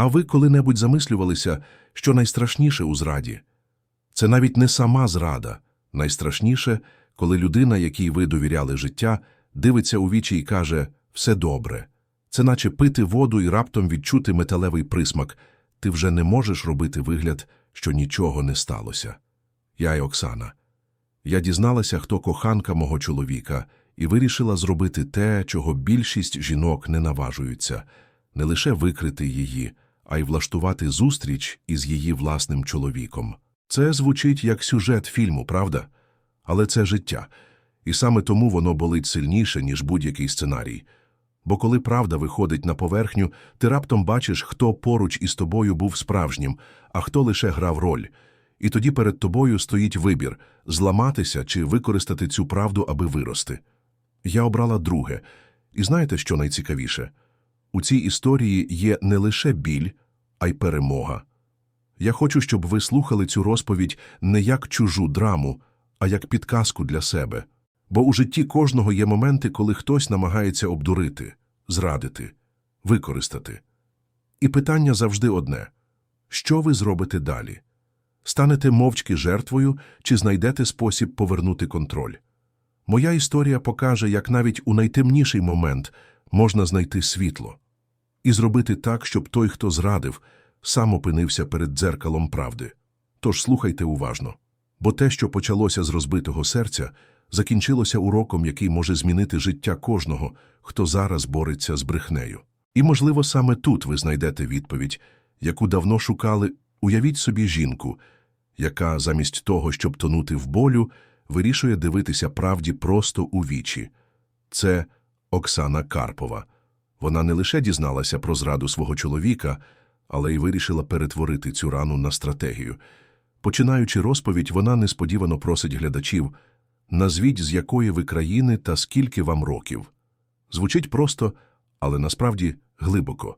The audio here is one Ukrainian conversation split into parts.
А ви коли-небудь замислювалися, що найстрашніше у зраді? Це навіть не сама зрада. Найстрашніше, коли людина, якій ви довіряли життя, дивиться у вічі і каже «все добре». Це наче пити воду і раптом відчути металевий присмак. Ти вже не можеш робити вигляд, що нічого не сталося. Я й Оксана. Я дізналася, хто коханка мого чоловіка, і вирішила зробити те, чого більшість жінок не наважуються – не лише викрити її, а й влаштувати зустріч із її власним чоловіком. Це звучить як сюжет фільму, правда? Але це життя. І саме тому воно болить сильніше, ніж будь-який сценарій. Бо коли правда виходить на поверхню, ти раптом бачиш, хто поруч із тобою був справжнім, а хто лише грав роль. І тоді перед тобою стоїть вибір – зламатися чи використати цю правду, аби вирости. Я обрала друге. І знаєте, що найцікавіше? У цій історії є не лише біль, а й перемога. Я хочу, щоб ви слухали цю розповідь не як чужу драму, а як підказку для себе. Бо у житті кожного є моменти, коли хтось намагається обдурити, зрадити, використати. І питання завжди одне що ви зробите далі? Станете мовчки жертвою чи знайдете спосіб повернути контроль? Моя історія покаже, як навіть у найтемніший момент можна знайти світло і зробити так, щоб той, хто зрадив, сам опинився перед дзеркалом правди. Тож слухайте уважно. Бо те, що почалося з розбитого серця, закінчилося уроком, який може змінити життя кожного, хто зараз бореться з брехнею. І, можливо, саме тут ви знайдете відповідь, яку давно шукали, уявіть собі жінку, яка замість того, щоб тонути в болю, вирішує дивитися правді просто у вічі. Це Оксана Карпова. Вона не лише дізналася про зраду свого чоловіка, але й вирішила перетворити цю рану на стратегію. Починаючи розповідь, вона несподівано просить глядачів назвіть, з якої ви країни та скільки вам років. Звучить просто, але насправді глибоко.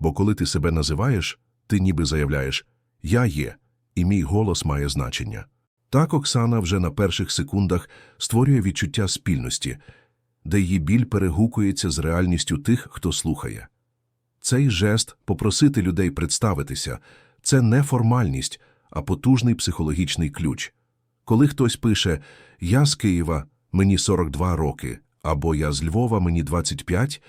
Бо коли ти себе називаєш, ти ніби заявляєш Я є, і мій голос має значення. Так Оксана вже на перших секундах створює відчуття спільності, де її біль перегукується з реальністю тих, хто слухає. Цей жест попросити людей представитися це не формальність, а потужний психологічний ключ. Коли хтось пише Я з Києва, мені 42 роки, або Я з Львова, мені 25,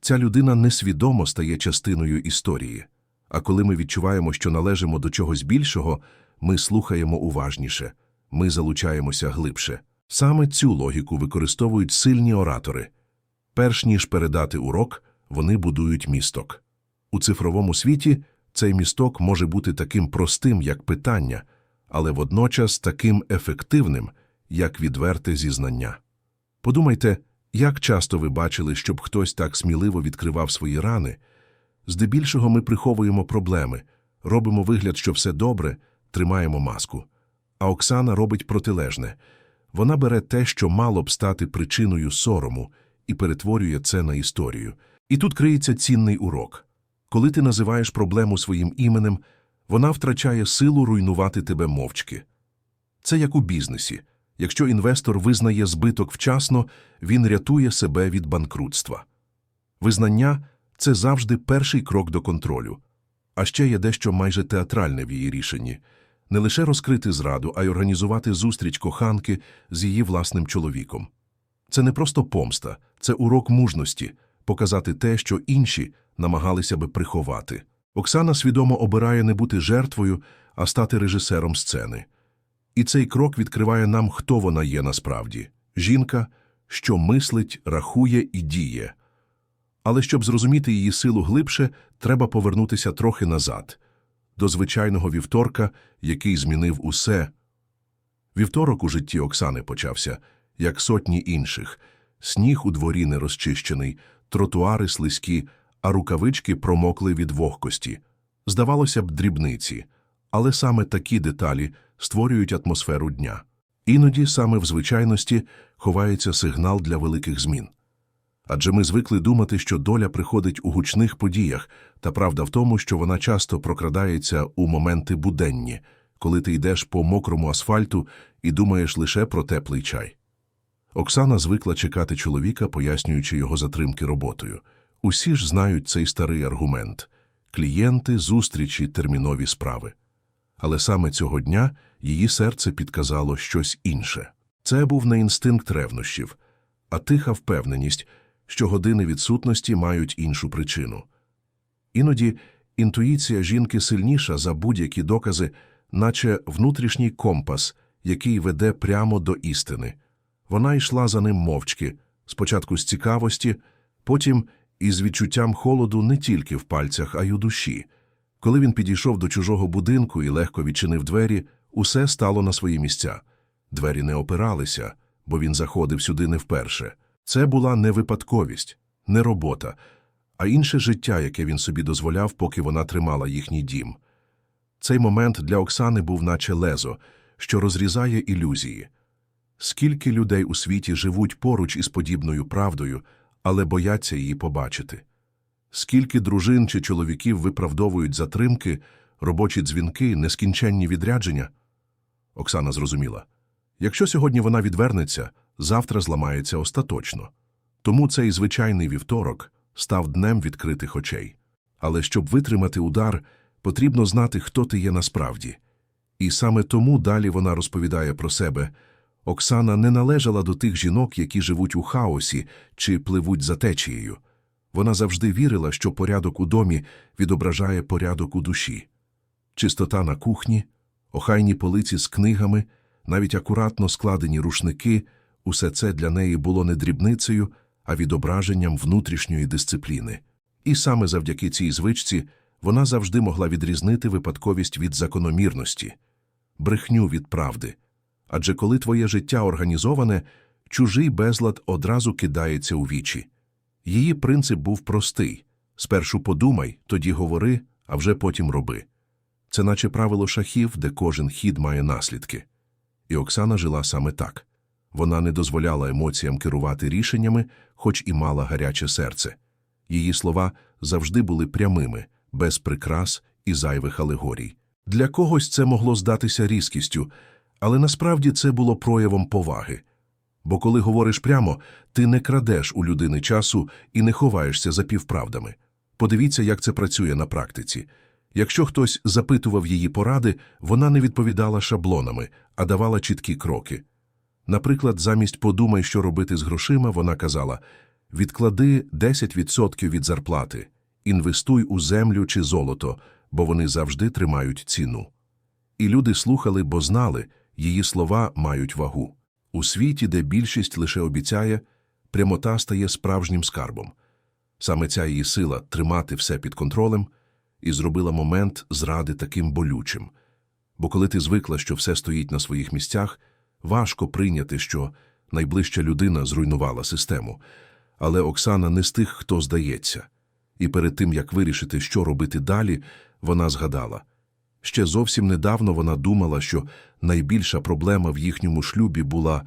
ця людина несвідомо стає частиною історії. А коли ми відчуваємо, що належимо до чогось більшого, ми слухаємо уважніше, ми залучаємося глибше. Саме цю логіку використовують сильні оратори. Перш ніж передати урок, вони будують місток. У цифровому світі цей місток може бути таким простим, як питання, але водночас таким ефективним, як відверте зізнання. Подумайте, як часто ви бачили, щоб хтось так сміливо відкривав свої рани. Здебільшого ми приховуємо проблеми, робимо вигляд, що все добре, тримаємо маску. А Оксана робить протилежне. Вона бере те, що мало б стати причиною сорому, і перетворює це на історію. І тут криється цінний урок. Коли ти називаєш проблему своїм іменем, вона втрачає силу руйнувати тебе мовчки. Це як у бізнесі. Якщо інвестор визнає збиток вчасно, він рятує себе від банкрутства. Визнання це завжди перший крок до контролю. А ще є дещо майже театральне в її рішенні не лише розкрити зраду, а й організувати зустріч коханки з її власним чоловіком. Це не просто помста, це урок мужності показати те, що інші намагалися би приховати. Оксана свідомо обирає не бути жертвою, а стати режисером сцени. І цей крок відкриває нам, хто вона є насправді жінка, що мислить, рахує і діє. Але щоб зрозуміти її силу глибше, треба повернутися трохи назад, до звичайного вівторка, який змінив усе. Вівторок у житті Оксани почався, як сотні інших сніг у дворі не розчищений, тротуари слизькі, а рукавички промокли від вогкості. Здавалося б, дрібниці, але саме такі деталі створюють атмосферу дня. Іноді саме в звичайності ховається сигнал для великих змін. Адже ми звикли думати, що доля приходить у гучних подіях, та правда в тому, що вона часто прокрадається у моменти буденні, коли ти йдеш по мокрому асфальту і думаєш лише про теплий чай. Оксана звикла чекати чоловіка, пояснюючи його затримки роботою. Усі ж знають цей старий аргумент клієнти, зустрічі, термінові справи. Але саме цього дня її серце підказало щось інше. Це був не інстинкт ревнощів, а тиха впевненість, що години відсутності мають іншу причину. Іноді інтуїція жінки сильніша за будь-які докази, наче внутрішній компас, який веде прямо до істини. Вона йшла за ним мовчки, спочатку з цікавості, потім із відчуттям холоду не тільки в пальцях, а й у душі. Коли він підійшов до чужого будинку і легко відчинив двері, усе стало на свої місця. Двері не опиралися, бо він заходив сюди не вперше. Це була не випадковість, не робота, а інше життя, яке він собі дозволяв, поки вона тримала їхній дім. Цей момент для Оксани був наче лезо, що розрізає ілюзії. Скільки людей у світі живуть поруч із подібною правдою, але бояться її побачити? Скільки дружин чи чоловіків виправдовують затримки, робочі дзвінки, нескінченні відрядження? Оксана зрозуміла. Якщо сьогодні вона відвернеться, завтра зламається остаточно. Тому цей звичайний вівторок став днем відкритих очей. Але щоб витримати удар, потрібно знати, хто ти є насправді. І саме тому далі вона розповідає про себе. Оксана не належала до тих жінок, які живуть у хаосі чи пливуть за течією. Вона завжди вірила, що порядок у домі відображає порядок у душі. Чистота на кухні, охайні полиці з книгами, навіть акуратно складені рушники – усе це для неї було не дрібницею, а відображенням внутрішньої дисципліни. І саме завдяки цій звичці вона завжди могла відрізнити випадковість від закономірності, брехню від правди. Адже коли твоє життя організоване, чужий безлад одразу кидається у вічі. Її принцип був простий спершу подумай, тоді говори, а вже потім роби. Це наче правило шахів, де кожен хід має наслідки. І Оксана жила саме так. Вона не дозволяла емоціям керувати рішеннями, хоч і мала гаряче серце. Її слова завжди були прямими, без прикрас і зайвих алегорій. Для когось це могло здатися різкістю, але насправді це було проявом поваги. Бо коли говориш прямо, ти не крадеш у людини часу і не ховаєшся за півправдами. Подивіться, як це працює на практиці. Якщо хтось запитував її поради, вона не відповідала шаблонами, а давала чіткі кроки. Наприклад, замість «подумай, що робити з грошима», вона казала «відклади 10% від зарплати, інвестуй у землю чи золото, бо вони завжди тримають ціну». І люди слухали, бо знали, її слова мають вагу. У світі, де більшість лише обіцяє, прямота стає справжнім скарбом. Саме ця її сила тримати все під контролем і зробила момент зради таким болючим. Бо коли ти звикла, що все стоїть на своїх місцях, важко прийняти, що найближча людина зруйнувала систему. Але Оксана не з тих, хто здається. І перед тим, як вирішити, що робити далі, вона згадала. Ще зовсім недавно вона думала, що найбільша проблема в їхньому шлюбі була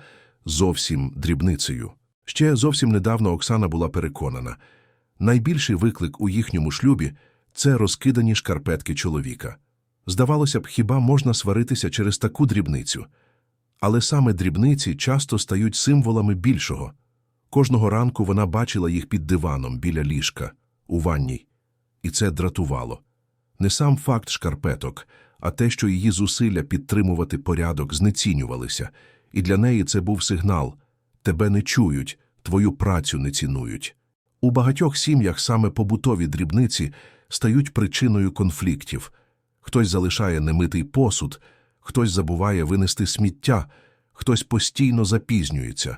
зовсім дрібницею. Ще зовсім недавно Оксана була переконана, найбільший виклик у їхньому шлюбі це розкидані шкарпетки чоловіка. Здавалося б, хіба можна сваритися через таку дрібницю? Але саме дрібниці часто стають символами більшого. Кожного ранку вона бачила їх під диваном біля ліжка, у ванній. І це дратувало. Не сам факт шкарпеток, а те, що її зусилля підтримувати порядок знецінювалися, і для неї це був сигнал тебе не чують, твою працю не цінують. У багатьох сім'ях саме побутові дрібниці стають причиною конфліктів. Хтось залишає немитий посуд, хтось забуває винести сміття, хтось постійно запізнюється.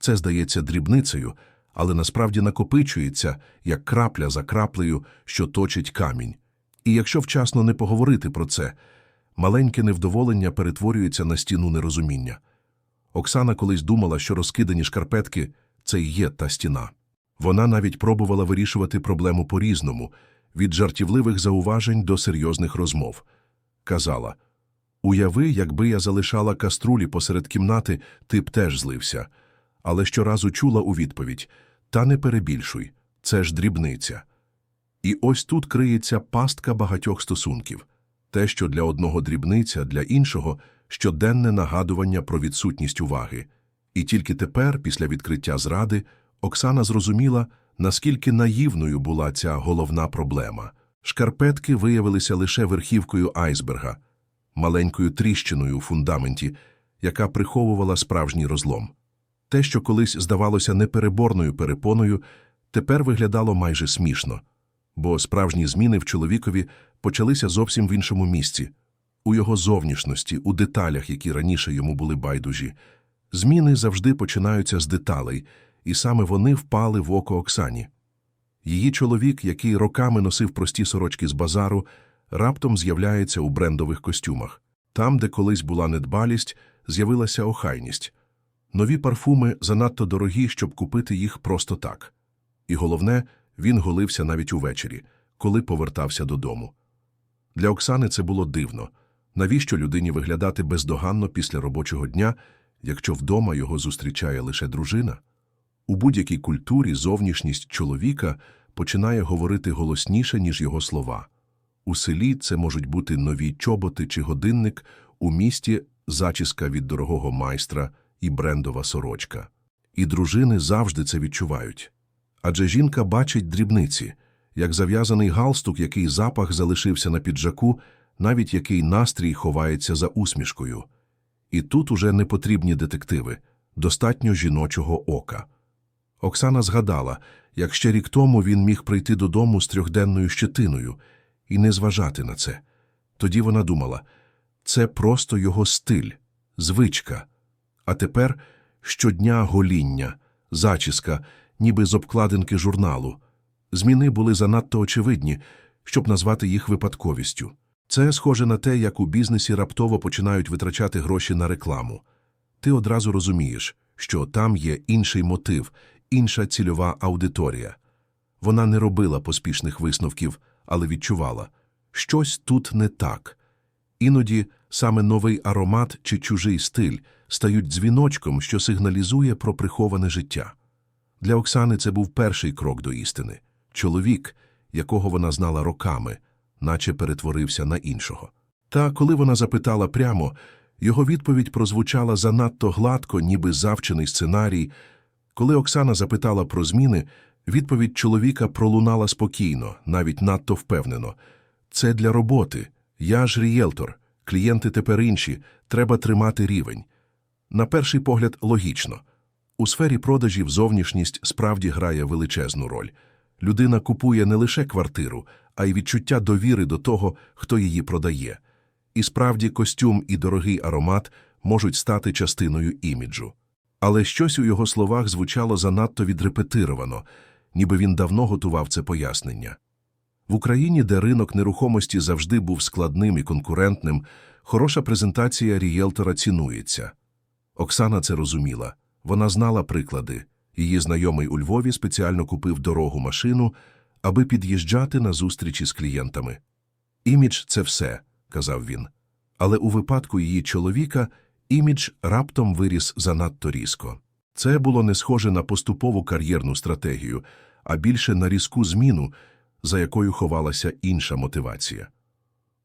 Це здається дрібницею, але насправді накопичується, як крапля за краплею, що точить камінь. І якщо вчасно не поговорити про це, маленьке невдоволення перетворюється на стіну нерозуміння. Оксана колись думала, що розкидані шкарпетки це і є та стіна. Вона навіть пробувала вирішувати проблему по-різному, від жартівливих зауважень до серйозних розмов. Казала Уяви, якби я залишала каструлі посеред кімнати, ти б теж злився. Але щоразу чула у відповідь Та не перебільшуй, це ж дрібниця. І ось тут криється пастка багатьох стосунків. Те, що для одного дрібниця, для іншого – щоденне нагадування про відсутність уваги. І тільки тепер, після відкриття зради, Оксана зрозуміла, наскільки наївною була ця головна проблема. Шкарпетки виявилися лише верхівкою айсберга, маленькою тріщиною у фундаменті, яка приховувала справжній розлом. Те, що колись здавалося непереборною перепоною, тепер виглядало майже смішно, бо справжні зміни в чоловікові почалися зовсім в іншому місці, у його зовнішності, у деталях, які раніше йому були байдужі. Зміни завжди починаються з деталей, і саме вони впали в око Оксані. Її чоловік, який роками носив прості сорочки з базару, раптом з'являється у брендових костюмах. Там, де колись була недбалість, з'явилася охайність. Нові парфуми занадто дорогі, щоб купити їх просто так. І головне, він голився навіть увечері, коли повертався додому. Для Оксани це було дивно. Навіщо людині виглядати бездоганно після робочого дня, якщо вдома його зустрічає лише дружина? У будь-якій культурі зовнішність чоловіка починає говорити голосніше, ніж його слова. У селі це можуть бути нові чоботи чи годинник, у місті зачіска від дорогого майстра і брендова сорочка. І дружини завжди це відчувають. Адже жінка бачить дрібниці, як зав'язаний галстук, який запах залишився на піджаку, навіть який настрій ховається за усмішкою. І тут уже не потрібні детективи, достатньо жіночого ока. Оксана згадала, як ще рік тому він міг прийти додому з трьохденною щетиною і не зважати на це. Тоді вона думала, це просто його стиль, звичка. А тепер щодня гоління, зачіска, ніби з обкладинки журналу. Зміни були занадто очевидні, щоб назвати їх випадковістю. Це схоже на те, як у бізнесі раптово починають витрачати гроші на рекламу. Ти одразу розумієш, що там є інший мотив, інша цільова аудиторія. Вона не робила поспішних висновків, але відчувала – щось тут не так. Іноді саме новий аромат чи чужий стиль стають дзвіночком, що сигналізує про приховане життя. Для Оксани це був перший крок до істини. Чоловік, якого вона знала роками, наче перетворився на іншого. Та коли вона запитала прямо, його відповідь прозвучала занадто гладко, ніби завчений сценарій. Коли Оксана запитала про зміни, відповідь чоловіка пролунала спокійно, навіть надто впевнено. Це для роботи. Я ж рієлтор, клієнти тепер інші, треба тримати рівень. На перший погляд, логічно. У сфері продажів зовнішність справді грає величезну роль. Людина купує не лише квартиру, а й відчуття довіри до того, хто її продає. І справді костюм і дорогий аромат можуть стати частиною іміджу. Але щось у його словах звучало занадто відрепетировано, ніби він давно готував це пояснення. В Україні, де ринок нерухомості завжди був складним і конкурентним, хороша презентація рієлтора цінується. Оксана це розуміла. Вона знала приклади. Її знайомий у Львові спеціально купив дорогу машину, аби під'їжджати на зустрічі з клієнтами. Імідж – це все, казав він. Але у випадку її чоловіка імідж раптом виріс занадто різко. Це було не схоже на поступову кар'єрну стратегію, а більше на різку зміну, за якою ховалася інша мотивація.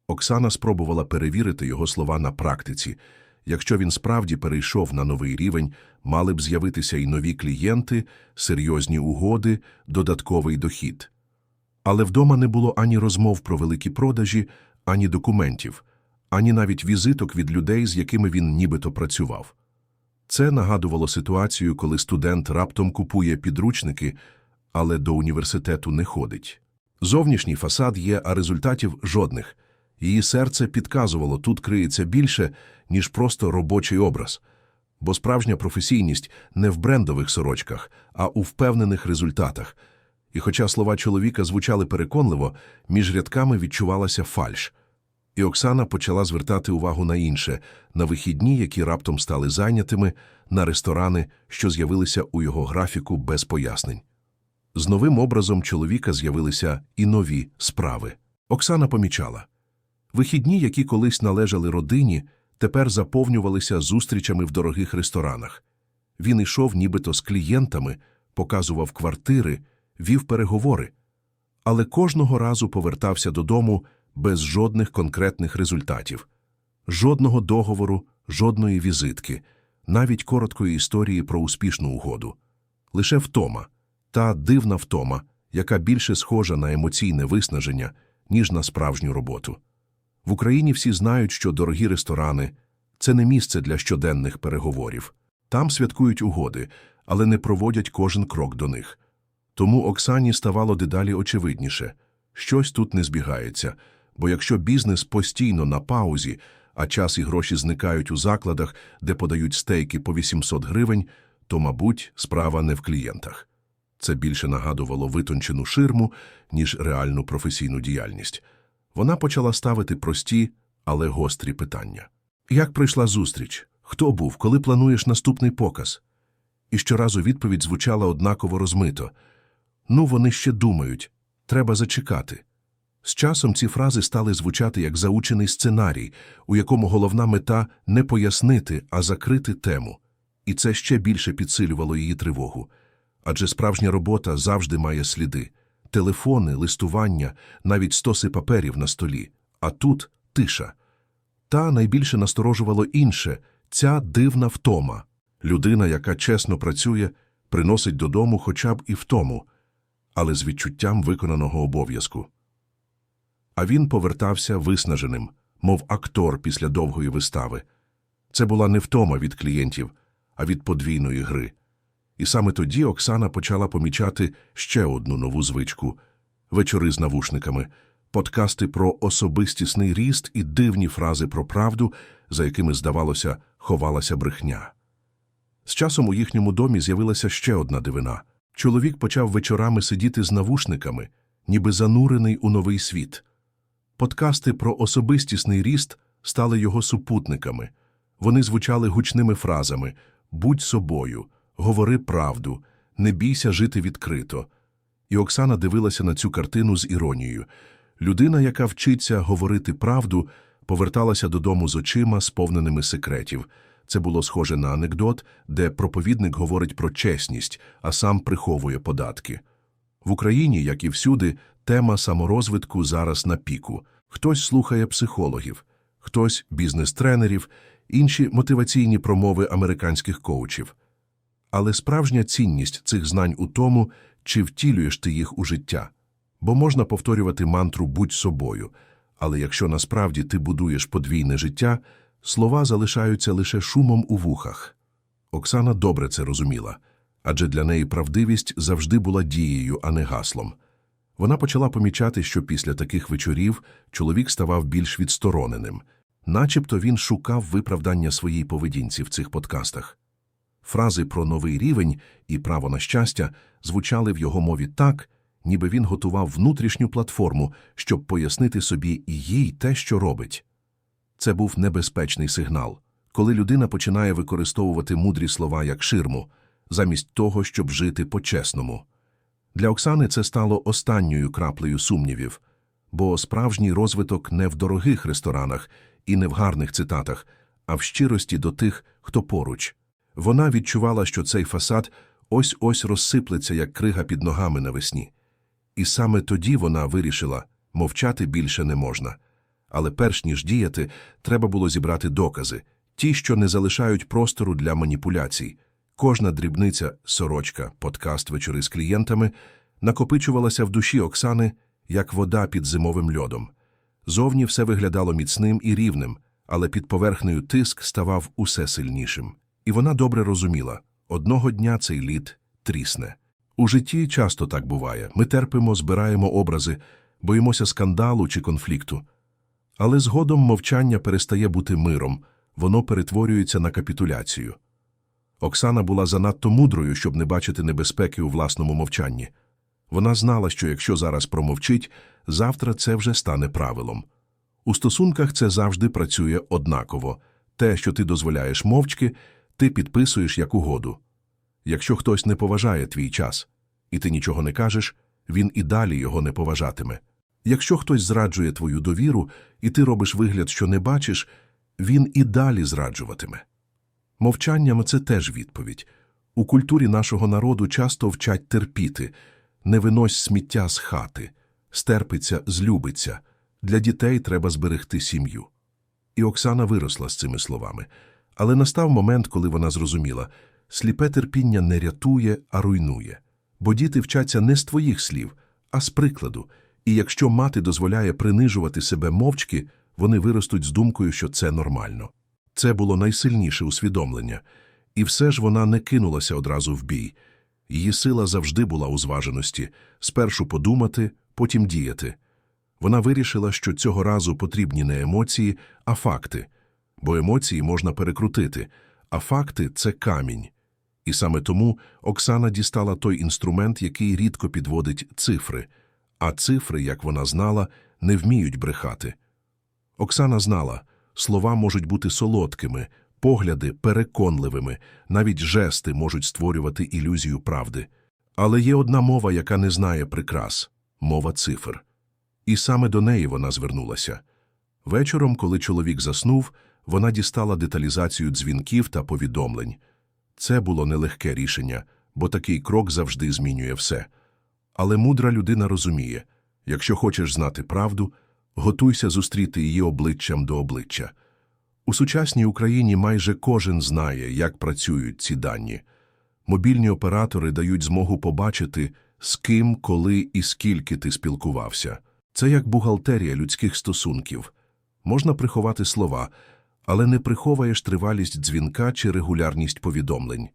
Оксана спробувала перевірити його слова на практиці. Якщо він справді перейшов на новий рівень, мали б з'явитися й нові клієнти, серйозні угоди, додатковий дохід. Але вдома не було ані розмов про великі продажі, ані документів, ані навіть візиток від людей, з якими він нібито працював. Це нагадувало ситуацію, коли студент раптом купує підручники, але до університету не ходить. Зовнішній фасад є, а результатів жодних. Її серце підказувало, тут криється більше, ніж просто робочий образ. Бо справжня професійність не в брендових сорочках, а у впевнених результатах. І хоча слова чоловіка звучали переконливо, між рядками відчувалася фальш. І Оксана почала звертати увагу на інше, на вихідні, які раптом стали зайнятими, на ресторани, що з'явилися у його графіку без пояснень. З новим образом чоловіка з'явилися і нові справи. Оксана помічала. Вихідні, які колись належали родині, тепер заповнювалися зустрічами в дорогих ресторанах. Він йшов нібито з клієнтами, показував квартири, вів переговори, але кожного разу повертався додому без жодних конкретних результатів, жодного договору, жодної візитки, навіть короткої історії про успішну угоду. Лише втома, та дивна втома, яка більше схожа на емоційне виснаження, ніж на справжню роботу. В Україні всі знають, що дорогі ресторани це не місце для щоденних переговорів. Там святкують угоди, але не проводять кожен крок до них. Тому Оксані ставало дедалі очевидніше щось тут не збігається, бо якщо бізнес постійно на паузі, а час і гроші зникають у закладах, де подають стейки по 800 гривень, то, мабуть, справа не в клієнтах. Це більше нагадувало витончену ширму, ніж реальну професійну діяльність. Вона почала ставити прості, але гострі питання. Як пройшла зустріч? Хто був, коли плануєш наступний показ? І щоразу відповідь звучала однаково розмито. Ну, вони ще думають. Треба зачекати. З часом ці фрази стали звучати як заучений сценарій, у якому головна мета не пояснити, а закрити тему. І це ще більше підсилювало її тривогу. Адже справжня робота завжди має сліди. Телефони, листування, навіть стоси паперів на столі. А тут тиша. Та найбільше насторожувало інше – ця дивна втома. Людина, яка чесно працює, приносить додому хоча б і втому, але з відчуттям виконаного обов'язку. А він повертався виснаженим, мов актор після довгої вистави. Це була не втома від клієнтів, а від подвійної гри. І саме тоді Оксана почала помічати ще одну нову звичку – вечори з навушниками, подкасти про особистісний ріст і дивні фрази про правду, за якими, здавалося, ховалася брехня. З часом у їхньому домі з'явилася ще одна дивина. Чоловік почав вечорами сидіти з навушниками, ніби занурений у новий світ. Подкасти про особистісний ріст стали його супутниками. Вони звучали гучними фразами «Будь собою», «Говори правду», «Не бійся жити відкрито». І Оксана дивилася на цю картину з іронією. Людина, яка вчиться говорити правду, поверталася додому з очима, сповненими секретів. Це було схоже на анекдот, де проповідник говорить про чесність, а сам приховує податки. В Україні, як і всюди, тема саморозвитку зараз на піку. Хтось слухає психологів, хтось бізнес-тренерів, інші мотиваційні промови американських коучів. Але справжня цінність цих знань у тому, чи втілюєш ти їх у життя. Бо можна повторювати мантру «будь собою», але якщо насправді ти будуєш подвійне життя, слова залишаються лише шумом у вухах. Оксана добре це розуміла, адже для неї правдивість завжди була дією, а не гаслом. Вона почала помічати, що після таких вечорів чоловік ставав більш відстороненим, начебто він шукав виправдання своїй поведінці в цих подкастах. Фрази про новий рівень і право на щастя звучали в його мові так, ніби він готував внутрішню платформу, щоб пояснити собі і їй те, що робить. Це був небезпечний сигнал, коли людина починає використовувати мудрі слова як ширму, замість того, щоб жити по-чесному. Для Оксани це стало останньою краплею сумнівів, бо справжній розвиток не в дорогих ресторанах і не в гарних цитатах, а в щирості до тих, хто поруч. Вона відчувала, що цей фасад ось-ось розсиплеться, як крига під ногами навесні. І саме тоді вона вирішила мовчати більше не можна. Але перш ніж діяти, треба було зібрати докази, ті, що не залишають простору для маніпуляцій. Кожна дрібниця, сорочка, подкаст вечори з клієнтами накопичувалася в душі Оксани, як вода під зимовим льодом. Зовні все виглядало міцним і рівним, але під поверхнею тиск ставав усе сильнішим. І вона добре розуміла одного дня цей лід трісне. У житті часто так буває. Ми терпимо, збираємо образи, боїмося скандалу чи конфлікту. Але згодом мовчання перестає бути миром, воно перетворюється на капітуляцію. Оксана була занадто мудрою, щоб не бачити небезпеки у власному мовчанні. Вона знала, що якщо зараз промовчить, завтра це вже стане правилом. У стосунках це завжди працює однаково. Те, що ти дозволяєш мовчки, ти підписуєш як угоду. Якщо хтось не поважає твій час, і ти нічого не кажеш, він і далі його не поважатиме. Якщо хтось зраджує твою довіру, і ти робиш вигляд, що не бачиш, він і далі зраджуватиме. Мовчанням це теж відповідь. У культурі нашого народу часто вчать терпіти, не винось сміття з хати, стерпиться, злюбиться. Для дітей треба зберегти сім'ю. І Оксана виросла з цими словами. Але настав момент, коли вона зрозуміла сліпе терпіння не рятує, а руйнує. Бо діти вчаться не з твоїх слів, а з прикладу, І якщо мати дозволяє принижувати себе мовчки, вони виростуть з думкою, що це нормально. Це було найсильніше усвідомлення. І все ж вона не кинулася одразу в бій. Її сила завжди була у зваженості – спершу подумати, потім діяти. Вона вирішила, що цього разу потрібні не емоції, а факти. Бо емоції можна перекрутити, а факти – це камінь. І саме тому Оксана дістала той інструмент, який рідко підводить цифри. А цифри, як вона знала, не вміють брехати. Оксана знала, слова можуть бути солодкими, погляди переконливими, навіть жести можуть створювати ілюзію правди. Але є одна мова, яка не знає прикрас – мова цифр. І саме до неї вона звернулася. Вечором, коли чоловік заснув, вона дістала деталізацію дзвінків та повідомлень. Це було нелегке рішення, бо такий крок завжди змінює все. Але мудра людина розуміє, якщо хочеш знати правду, готуйся зустріти її обличчям до обличчя. У сучасній Україні майже кожен знає, як працюють ці дані. Мобільні оператори дають змогу побачити, з ким, коли і скільки ти спілкувався. Це як бухгалтерія людських стосунків. Можна приховати слова, але не приховаєш тривалість дзвінка чи регулярність повідомлень.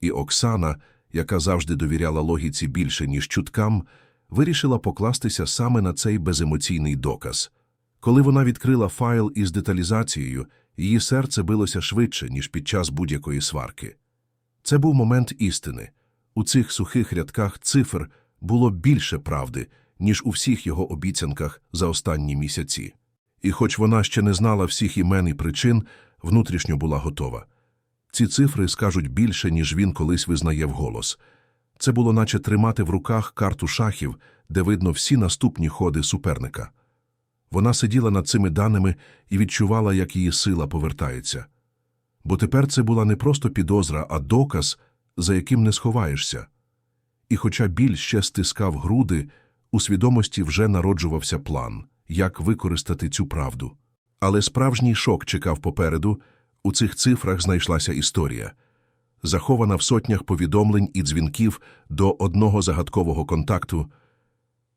І Оксана, яка завжди довіряла логіці більше, ніж чуткам, вирішила покластися саме на цей беземоційний доказ. Коли вона відкрила файл із деталізацією, її серце билося швидше, ніж під час будь-якої сварки. Це був момент істини. У цих сухих рядках цифр було більше правди, ніж у всіх його обіцянках за останні місяці. І хоч вона ще не знала всіх імен і причин, внутрішньо була готова. Ці цифри скажуть більше, ніж він колись визнає вголос. Це було наче тримати в руках карту шахів, де видно всі наступні ходи суперника. Вона сиділа над цими даними і відчувала, як її сила повертається. Бо тепер це була не просто підозра, а доказ, за яким не сховаєшся. І хоча біль ще стискав груди, у свідомості вже народжувався план, як використати цю правду. Але справжній шок чекав попереду, у цих цифрах знайшлася історія. Захована в сотнях повідомлень і дзвінків до одного загадкового контакту,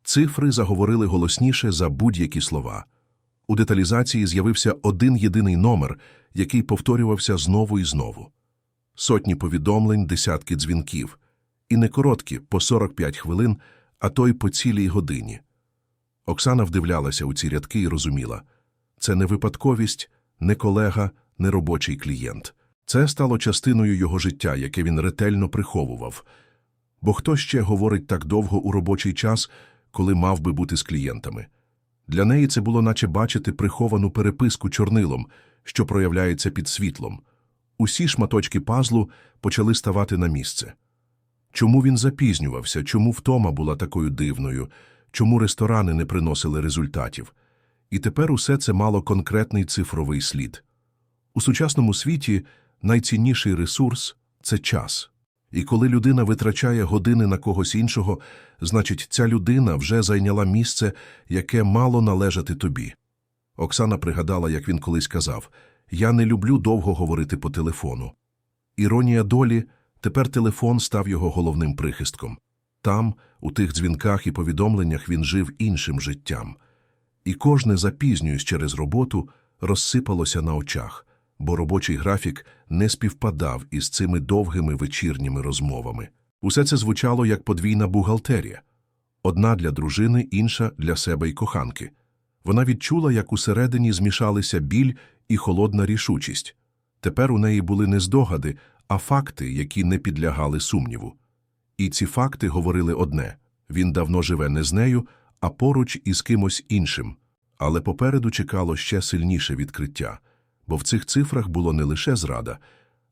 цифри заговорили голосніше за будь-які слова. У деталізації з'явився один єдиний номер, який повторювався знову і знову. Сотні повідомлень, десятки дзвінків. І не короткі, по 45 хвилин, а то й по цілій годині. Оксана вдивлялася у ці рядки і розуміла – це не випадковість, не колега, не робочий клієнт. Це стало частиною його життя, яке він ретельно приховував. Бо хто ще говорить так довго у робочий час, коли мав би бути з клієнтами? Для неї це було наче бачити приховану переписку чорнилом, що проявляється під світлом. Усі шматочки пазлу почали ставати на місце. Чому він запізнювався, чому втома була такою дивною, чому ресторани не приносили результатів? І тепер усе це мало конкретний цифровий слід. У сучасному світі найцінніший ресурс – це час. І коли людина витрачає години на когось іншого, значить, ця людина вже зайняла місце, яке мало належати тобі. Оксана пригадала, як він колись казав «Я не люблю довго говорити по телефону». Іронія долі – тепер телефон став його головним прихистком. Там, у тих дзвінках і повідомленнях він жив іншим життям. І кожне, запізнююсь через роботу, розсипалося на очах, бо робочий графік не співпадав із цими довгими вечірніми розмовами. Усе це звучало як подвійна бухгалтерія. Одна для дружини, інша для себе й коханки. Вона відчула, як усередині змішалися біль і холодна рішучість. Тепер у неї були не здогади, а факти, які не підлягали сумніву. І ці факти говорили одне – він давно живе не з нею, а поруч із кимось іншим. Але попереду чекало ще сильніше відкриття, бо в цих цифрах було не лише зрада,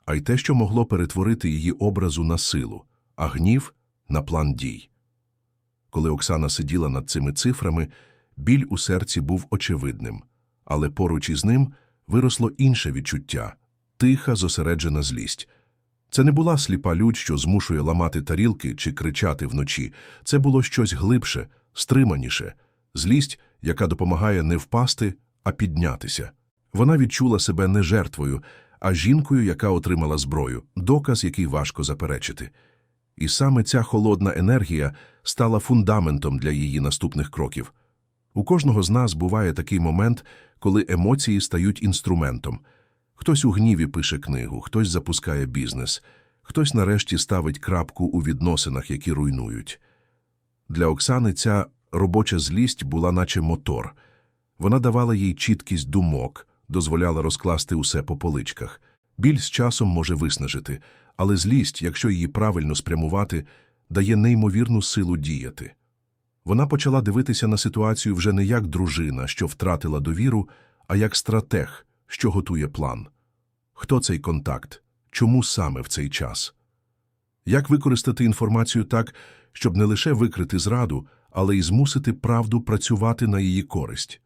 а й те, що могло перетворити її образу на силу, а гнів – на план дій. Коли Оксана сиділа над цими цифрами, біль у серці був очевидним, але поруч із ним виросло інше відчуття – тиха, зосереджена злість. Це не була сліпа лють, що змушує ламати тарілки чи кричати вночі. Це було щось глибше, стриманіше, злість, яка допомагає не впасти, а піднятися. Вона відчула себе не жертвою, а жінкою, яка отримала зброю, доказ, який важко заперечити. І саме ця холодна енергія стала фундаментом для її наступних кроків. У кожного з нас буває такий момент, коли емоції стають інструментом. Хтось у гніві пише книгу, хтось запускає бізнес, хтось нарешті ставить крапку у відносинах, які руйнують. Для Оксани ця робоча злість була наче мотор. Вона давала їй чіткість думок, дозволяла розкласти усе по поличках. Біль з часом може виснажити, але злість, якщо її правильно спрямувати, дає неймовірну силу діяти. Вона почала дивитися на ситуацію вже не як дружина, що втратила довіру, а як стратег, що готує план. Хто цей контакт? Чому саме в цей час? Як використати інформацію так, щоб не лише викрити зраду, але й змусити правду працювати на її користь?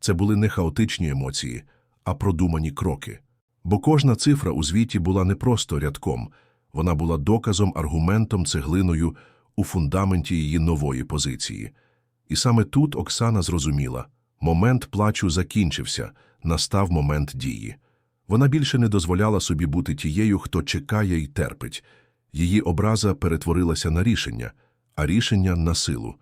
Це були не хаотичні емоції, а продумані кроки. Бо кожна цифра у звіті була не просто рядком, вона була доказом, аргументом, цеглиною у фундаменті її нової позиції. І саме тут Оксана зрозуміла – момент плачу закінчився, настав момент дії. Вона більше не дозволяла собі бути тією, хто чекає й терпить. Її образа перетворилася на рішення, а рішення – на силу.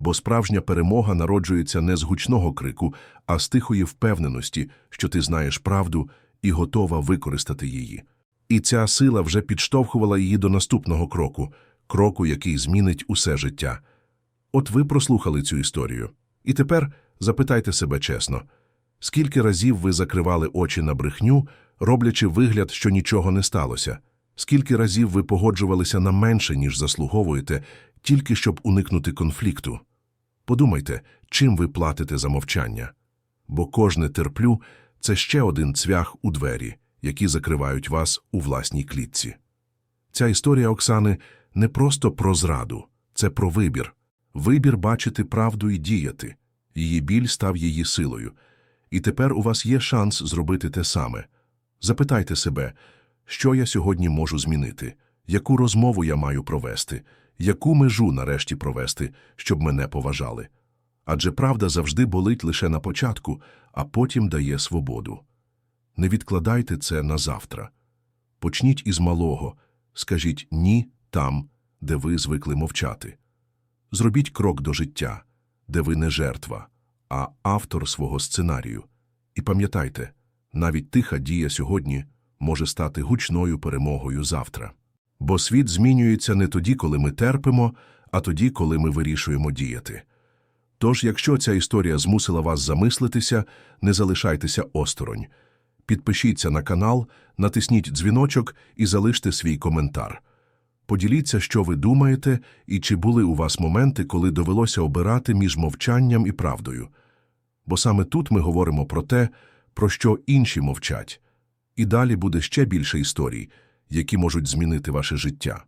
Бо справжня перемога народжується не з гучного крику, а з тихої впевненості, що ти знаєш правду і готова використати її. І ця сила вже підштовхувала її до наступного кроку – кроку, який змінить усе життя. От ви прослухали цю історію. І тепер запитайте себе чесно, скільки разів ви закривали очі на брехню, роблячи вигляд, що нічого не сталося? Скільки разів ви погоджувалися на менше, ніж заслуговуєте, тільки щоб уникнути конфлікту? Подумайте, чим ви платите за мовчання. Бо кожне терплю – це ще один цвях у двері, які закривають вас у власній клітці. Ця історія Оксани не просто про зраду, це про вибір. Вибір бачити правду і діяти. Її біль став її силою. І тепер у вас є шанс зробити те саме. Запитайте себе, що я сьогодні можу змінити, яку розмову я маю провести, яку межу нарешті провести, щоб мене поважали. Адже правда завжди болить лише на початку, а потім дає свободу. Не відкладайте це на завтра. Почніть із малого, скажіть «ні» там, де ви звикли мовчати. Зробіть крок до життя, де ви не жертва, а автор свого сценарію. І пам'ятайте, навіть тиха дія сьогодні може стати гучною перемогою завтра. Бо світ змінюється не тоді, коли ми терпимо, а тоді, коли ми вирішуємо діяти. Тож, якщо ця історія змусила вас замислитися, не залишайтеся осторонь. Підпишіться на канал, натисніть дзвіночок і залиште свій коментар. Поділіться, що ви думаєте, і чи були у вас моменти, коли довелося обирати між мовчанням і правдою. Бо саме тут ми говоримо про те, про що інші мовчать. І далі буде ще більше історій, які можуть змінити ваше життя.